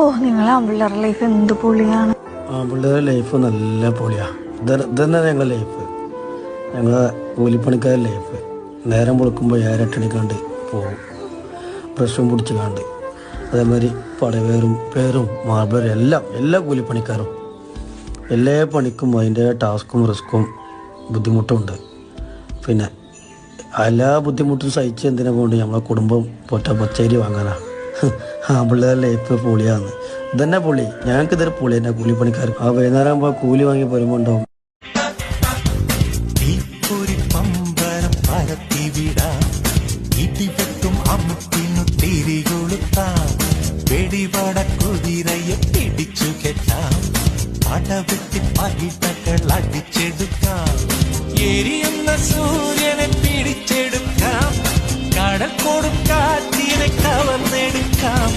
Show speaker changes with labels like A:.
A: ഓ life എന്ത് പൊളിയാണ്?
B: Life നല്ല പൊളിയാ. ഇത് ഇതന്നെ ഞങ്ങളുടെ ലൈഫ് ഞങ്ങളെ കൂലിപ്പണിക്കാരുടെ ലൈഫ് നേരം പൊളിക്കുമ്പോൾ ഏരട്ടണിക്കാണ്ട് പോകും. പ്രശ്നം പിടിച്ച് കാണ്ട് അതേമാതിരി പടവേറും പേരും മാർബേറും എല്ലാം എല്ലാ കൂലിപ്പണിക്കാരും. എല്ലാ പണിക്കും അതിന്റെ ടാസ്കും റിസ്ക്കും ബുദ്ധിമുട്ടും ഉണ്ട് പിന്നെ എല്ലാ ബുദ്ധിമുട്ടും സഹിച്ച് എന്തിനാ പോകേണ്ടത്? നമ്മളെ കുടുംബം പൊറ്റ പച്ചരി വാങ്ങാനാ. ആ പിള്ളേരുടെ ലൈഫ് പൊളിയാന്ന് ഇതന്നെ പൊളി. ഞങ്ങൾക്ക് ഇതൊരു പൊളി തന്നെ കൂലിപ്പണിക്കാർ ആ വൈകുന്നേരം ആകുമ്പോൾ കൂലി വാങ്ങി വരുമ്പോൾ ഉണ്ടാവും.
C: വെടിപട എരിയുന്ന സൂര്യനെ പിടിച്ചെടുക്കാം. കടൽ காட்டி என்னை கவர்ந்தெடுக்காம